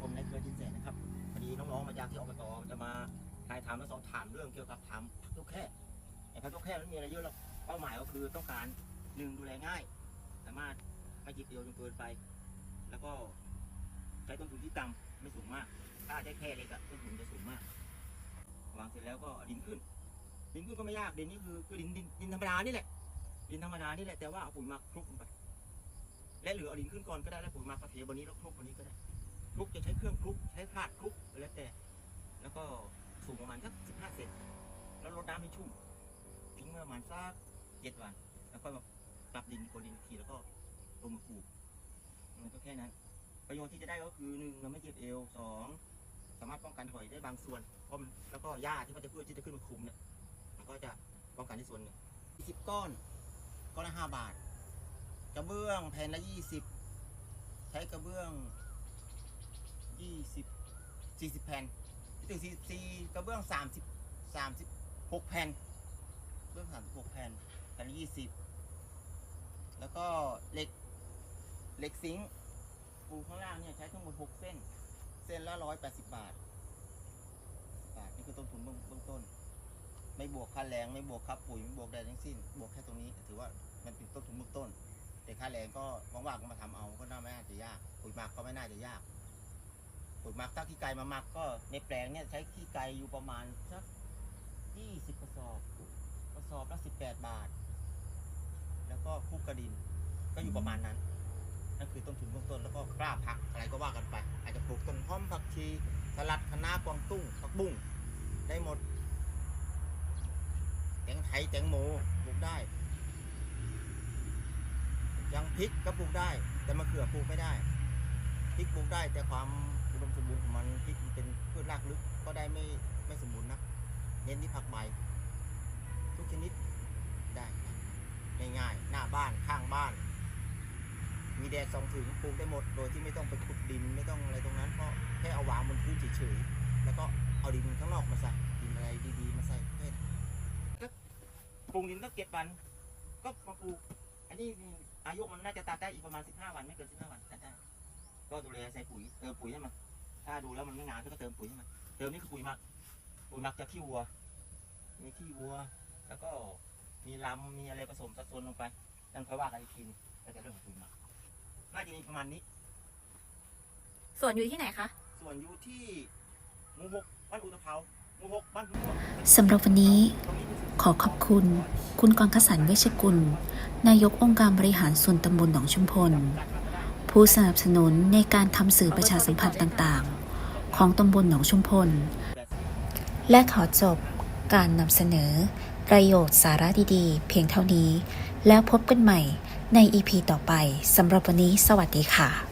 ผมในเกลือจากที่อบตจะมาถ่ายทำและสอบถามเรื่องเกี่ยวกับทำผักยกแค่ไอ้ผักยกแค่นั้นมีอะไรเยอะหรอกเป้าหมายก็คือต้องการหนึ่งดูแลง่าย สามารถไม่จิบเดียวจนเกินไป แล้วก็ใช้ต้นทุนที่ต่ำไม่สูงมาก ถ้าใช้แค่เล็กอะต้นทุนจะสูงมากวางเสร็จแล้วก็ดินขึ้น ดินขึ้นก็ไม่ยากดินนี่คือคือดินดินดินธรรมดานี่แหละ ดินธรรมดานี่แหละแต่ว่าเอาปุ๋ยมักคลุกลงไปและหรือเอาดินขึ้นก่อนก็ได้แล้วปุ๋ยมักระเทบนนี้แล้วคลุกบนนี้ก็ได้ คลุกจะใช้เครื่องคลุกใช้ถาดคลุกแล้วแต่ แล้วก็สูงประมาณสักสิบห้าเซนแล้วรดน้ำให้ชุ่มทิ้งประมาณสักเจ็ดวัน แล้วก็มาปรับดินโคนดินทีแล้วก็ลงมาปลูกมันก็แค่นั้น ประโยชน์ที่จะได้ก็คือหนึ่งเราไม่เจ็บเอวสองสามารถป้องกันถอยได้บางส่วนเพราะมันแล้วก็หญ้าที่มันจะพืชที่จะขึ้นมาคุมเนี่ยมันก็จะป้องกันในส่วนหนึ่งสิบก้อนก้อนละห้าบาท กระเบื้องแผ่นละยี่สิบใช้กระเบื้อง ยี่สิบสี่สิบแผ่นถึงสี่สี่กระเบื้องสามสิบสามสิบหกแผ่นกระเบื้องสามสิบหกแผ่นแผ่นยี่สิบแล้วก็เหล็กเหล็กซิงค์ปูข้างล่างเนี่ยใช้ทั้งหมดหกเส้น เส้นละร้อยแปดสิบบาทบาทนี่คือต้นทุนเบื้องเบื้องต้น ไม่บวกค่าแรงไม่บวกค่าปุ๋ยไม่บวกใดทั้งสิ้น บวกแค่ตรงนี้ ถือว่ามันเป็นต้นทุนเบื้องต้น แต่ค่าแรงก็ว่างๆก็มาทำเอาก็น่าไม่น่าจะยากปุ๋ยหมักก็ไม่น่าจะยาก ปุ๋ยหมักถ้าขี้ไก่มาหมักก็ในแปลงเนี่ยใช้ขี้ไก่อยู่ประมาณสักยี่สิบกระสอบกระสอบละสิบแปดบาท แล้วก็คลุกกระดิน ก็อยู่ประมาณนั้น นั่นคือต้นทุนเบื้องต้นแล้วก็กล้าผักอะไรก็ว่ากันไป อาจจะปลูกต้นหอมผักชีสลัดคะน้ากวางตุ้งผักบุ้งได้หมดแตงไทยแตงโมปลูกได้ยังพริกก็ปลูกได้ แต่มะเขือปลูกไม่ได้พริกปลูกได้แต่ความ บูรณ์ของมันพริกมันเป็นพืชรากลึกก็ได้ไม่ไม่สมบูรณ์นักเน้นที่ผักใบ ทุกชนิดได้ง่ายๆหน้าบ้านข้างบ้าน มีแดดส่องถึงปลูกได้หมด โดยที่ไม่ต้องไปขุดดินไม่ต้องอะไรตรงนั้นเพราะแค่เอาวางบนพื้นเฉยๆแล้วก็เอาดินข้างนอกมาใส่ดินอะไรดีๆ มาใส่แค่นั้นก็ปรุงดินก็เก็บวัน ก็มาปลูกอันนี้อายุมันน่าจะตัดได้อีกประมาณ 15 วันไม่เกิน 15 วันตัดได้ก็ดูแลใส่ปุ๋ยเติมปุ๋ยให้มัน ถ้าดูแล้วมันไม่งานก็เติมปุ๋ยให้มันเติมนี่คือปุ๋ยหมักปุ๋ยหมักจากขี้วัว มีขี้วัว แล้วก็มีลำมีอะไรผสมสัดส่วนลงไปนั่นค่อยว่ากันอีกทีนึงก็จะเรื่องของปุ๋ยหมักน่าจะมีประมาณนี้ ส่วนอยู่ที่ไหนคะ ส่วนอยู่ที่หมู่หกบ้านอุตภเปาหมู่หกบ้านหมู่หกสำหรับวันนี้ตรงนี้เป็นขอขอบคุณ คุณกรคสันเวชกุล นายกองค์การบริหารส่วนตำบลหนองชุมพล ผู้สนับสนุนในการทำสื่อประชาสัมพันธ์ต่างๆ ของตำบลหนองชุมพล และขอจบการนำเสนอ ประโยชน์สาระดีๆ เพียงเท่านี้ แล้วพบกันใหม่ในอีพีต่อไปสำหรับวันนี้สวัสดีค่ะ